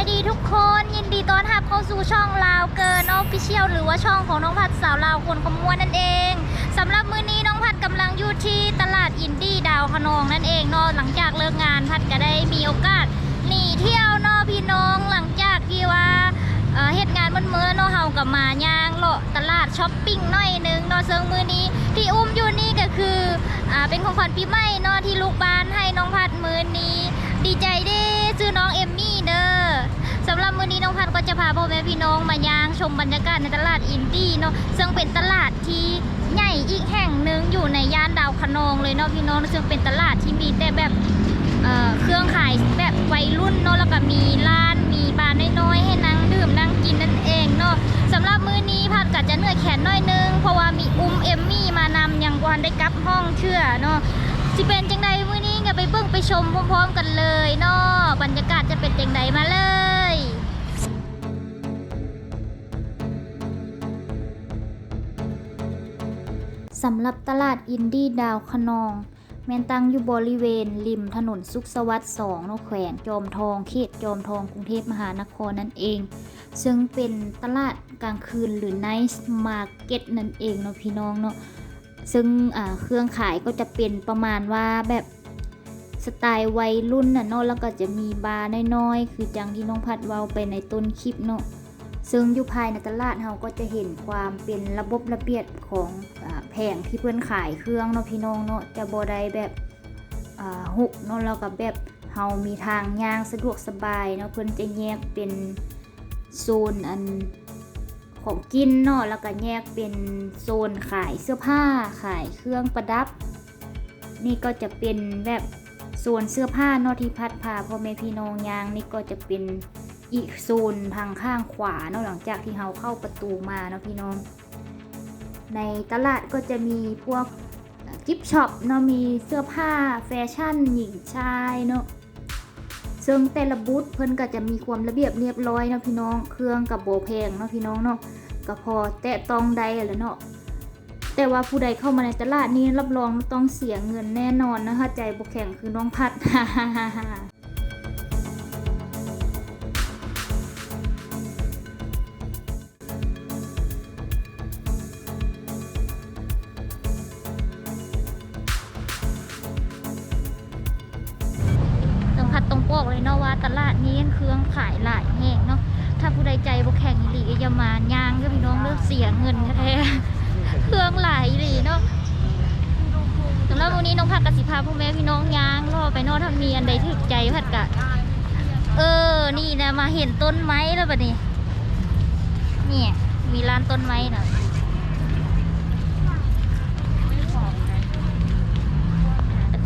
ายดีทุกคนยินดีต้อนรับเข้าสู่ช่องลาวเกินออฟฟิเชียลหรือว่าช่องของน้องพัดสาวลาวคนขมวนนั่นเองสำหรับมื้อนี้น้องพัดกำลังอยู่ที่ตลาดอินดี้ดาวขนองนั่นเองนอหลังจากเลิกงานพัดก็ได้มีโอกาสหนีเที่ยวนอพี่น้องหลังจากที่ว่าเหตุงานเมื่อเนาะเฮากับมาย่างเลาะตลาดช้อปปิ้งหน่อยนึงนอเซิงมื้อนี้ที่อุ้มอยู่นี่ก็คืออ่าเป็นของขวัญปีใหม่นอที่ลูกบ้านาพ่อแม่พี่น้องมายางชมบรรยากาศในตลาดอินดี้เนาะซึ่งเป็นตลาดที่ใหญ่อีกแห่งหนึ่งอยู่ในย่านดาวคะนองเลยเนาะพี่น้องซึ่งเป็นตลาดที่มีแต่แบบเเครื่องขายแบบวัยรุ่นเนาะแล้วก็มีร้านมีบาร์น้อยๆให้นั่งดื่มนั่งกินนั่นเองเนาะสำหรับมื้อนี้พัดก็จะเหนื่อยแขนน้อยนึง เพราะว่ามีอุ้มเอมมี่มานำยังวันได้กลับห้องเชื่อเนาะสิเป็นจังใดมื้อนี้ก็ไปเบิ่งไปชมพร้อมๆกันเลยเนาะบรรยากาศจะเป็นจังใดมาเลย สำหรับตลาดอินดี้ดาวคนอง แมนตั้งอยู่บริเวณ ริมถนนสุขสวัสดิ์2เนแขวงจอมทองเขตจอมทองกรุงเทพมหานครนั่นเอง ซึ่งเป็นตลาดกลางคืนหรือ Night Market นั่นเองเนาะพี่น้องเนาะซึ่งเครื่องขายก็จะเป็นประมาณว่าแบบสไตล์วัยรุ่นน่ะเนาะแล้วก็จะมีบาร์น้อยๆ คือจังที่น้องพัดเว้าไปในต้นคลิปเนาะ ซึ่งอยู่ภายในตลาดเราก็จะเห็นความเป็นระบบระเบียบของอแผงที่เพื่อนขายเครื่องเนาะพี่น้องเนาะจะบ่ได้แบบหุกเนาะแล้วก็แบบเฮามีทางย่างสะดวกสบายเนาะเพิ่อนจะแยกเป็นโซนอันของกินเนาะแล้วก็แยกเป็นโซนขายเสื้อผ้าขายเครื่องประดับ นี่ก็จะเป็นแบบโซนเสื้อผ้าเนาะที่พัดพาพ่อแม่พี่น้องยางนี่ก็จะเป็น อีกโซนทางข้างขวาเนาะหลังจากที่เราเข้าประตูมาเนาะพี่น้อง ในตลาดก็จะมีพวกกิฟช็อปเนาะมีเสื้อผ้าแฟชั่นหญิงชายเนาะซึ่งแต่ละบูธเพิ่นก็จะมีความระเบียบเรียบร้อยเนาะพี่น้อง เครื่องกับโบแพงเนาะพี่น้องเนาะก็พอแตะต้องได้แล้วเนาะแต่ว่าผู้ใดเข้ามาในตลาดนี้รับรองต้องเสียเงินแน่นอนนะคะใจบกแข็งคือน้องพัดต้องพัดต รงปอกเลยเนาะว่าตลาดนี้เครื่องขายหลายแห่งเนาะถ้าผู้ใดใจบ่แข็งอีหลีก็อย่ามาย่างก็พี่น้องเลิกเสียเงินแท้ๆเครื่องหลายอีหลีเนาะสำหรับวันนี้น้องพัดกสิพาพ่อแม่พี่น้องย่างรอไปเนอกถ้ามีอันใดถึกใจพัดกะเออ นี่นะมาเห็นต้นไม้แล้วบัดนี้เนี่ยมีร้านต้นไม้น่ะเ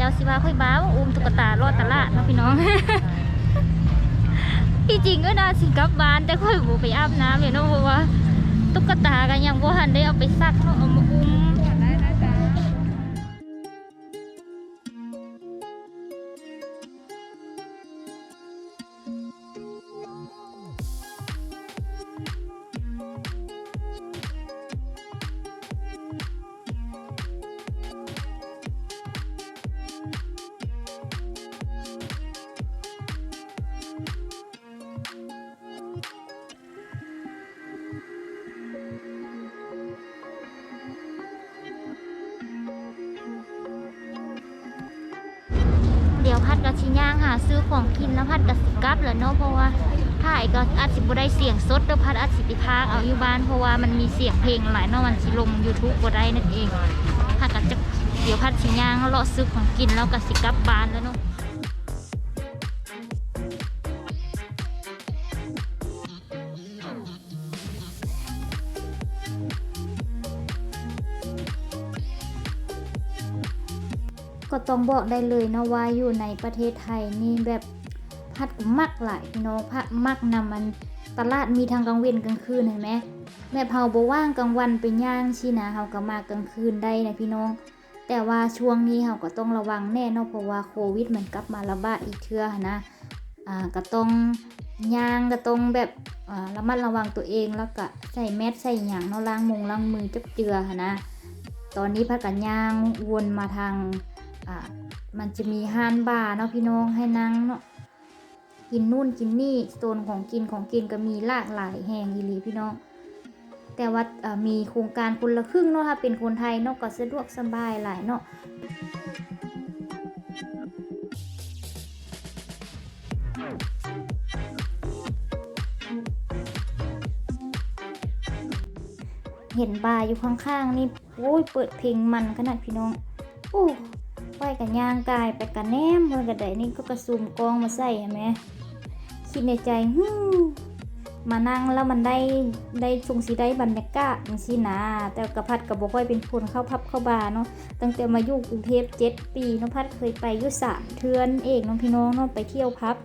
จ้าสิว่าค่อยบ้าว่าอุ้มตุ๊กตารอดตลาดเนาะพี่น้องที่จริงก็น่าสิกลับบ้านแต่ค่อยบูไปอาบน้ำเลยเนาะเพราะว่าตุ๊กตากันยังบ่หันได้เอาไปซักเนาะเอามาอุ้ม ชิย่างหาซื้อของกินแล้วพัดกับสิกับแหล้วเนาะเพราะว่าถ่ายก็อาจสิบ่ได้เสียงสดแล้วพัดอาจสิติพากเอาอยู่บ้านเพราะว่ามันมีเสียงเพลงหลายเนาะมันสิลง YouTube บ่ได้นั่นเองพัดก็จะเดี๋ยวพัดชิย่างเลาะซื้อของกินแล้วก็สิกับบ้านแล้วเนาะ ก็ต้องบอกได้เลยนะว่าอยู่ในประเทศไทยนี่แบบพัดมักหลายพี่น้องพัดมักนำมันตลาดมีทางกลางเว้นกลางคืนเห็นไหมแม่เผาบ่ว่างกลางวันไปย่างชินะเฮาก็มากลางคืนได้นะพี่น้อง แต่ว่าช่วงนี้เฮาก็ต้องระวังแน่เนาะเพราะว่าโควิดมันกลับมาระบาดอีกเทื่อนะอ่าก็ต้องย่างก็ต้องแบบอ่าระมัดระวังตัวเองแล้วก็ใส่แมสใส่หยังเนาะล้างมงล้างมือจับเจือห์นะตอนนี้พักกันย่างวนมาทาง อ่ามันจะมีห้านบาร์เนาะพี่น้องให้นั่งเนาะกินนู่นกินนี่โซนของกินของกินก็มีหลากหลายแห่งอีหลีพี่น้อง แต่ว่ามีโครงการคนละครึ่งเนาะถ้าเป็นคนไทยเนาะก็สะดวกสบายหลายเนาะเห็นบาร์อยู่ข้างๆนี่โอ้ยเปิดเพลงมันขนาดพี่น้อง โอ้ ไปกันย่างกายไปกันแนมเมื่อกระไดนี่ก็กระซุมกองมาใส่เห็นไหมคิดในใจฮึมานั่งแล้วมันได้ได้ชงสีได้บรรยากาศจังซี่นะแต่กระพัดกับบ่ค่อยเป็นคนเข้าพับเข้าบาเนาะตั้งแต่มาอยู่กรุงเทพเจ็ดปีน้องพัดเคยไปยุสะเทือนเอกน้องพี่น้องเนาะไปเที่ยวพับ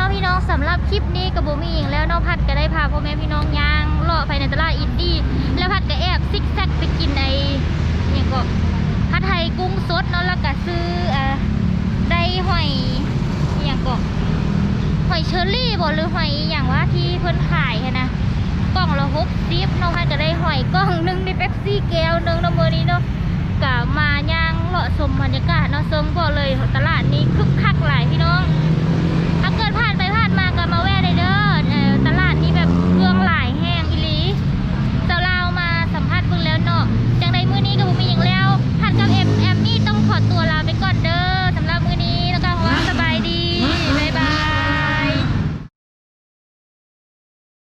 น้องพี่น้องสำหรับคลิปนี้กับโบมีอีกแล้วน้องพัดก็ได้พาพ่อแม่พี่น้องย่างเลาะไปในตลาดอินดี้แล้วพัดก็แอบซิกแซกไปกินในเนี่ยก็พัดไทยกุ้งสดเนาะแล้วก็ซื้อเอ่อได้หอยอย่างก็หอยเชอรี่บ่หรือหอยอย่างว่าที่เพิ่นขายนะกล่องละหกสิบเน้องพัดก็ได้หอยกล่องหนึงได้เป๊ปซี่แก้วหนึงเนาะมื้อนี้เนาะก็มาย่างเลาะชมบรรยากาศเนาะเซิงบอกเลยตลาดนี้คึกคักหลายพี่น้อง